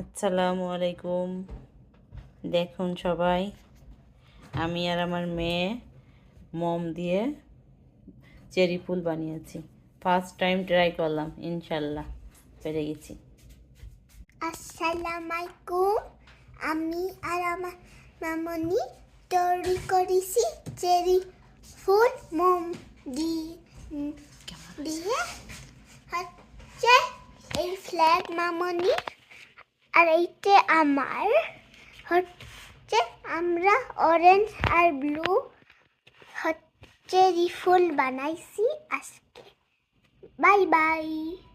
আসসালামু আলাইকুম। দেখুন সবাই আমি আর আমার মেয়ে মম দিয়ে চেরি ফুল বানিয়েছি। ফার্স্ট টাইম ট্রাই করলাম, ইনশাল্লাহ, পেরে গেছি। আলাইকুম আমি আর আমার মামনি, তৈরি করেছি চেরি ফুল মোম দিয়ে হচ্ছে এই ফ্ল্যাগ মামনি, আর এইটা আমার। হচ্ছে আমরা অরেঞ্জ আর ব্লু হচ্ছে রিফুল বানাইছি আজকে। Bye bye.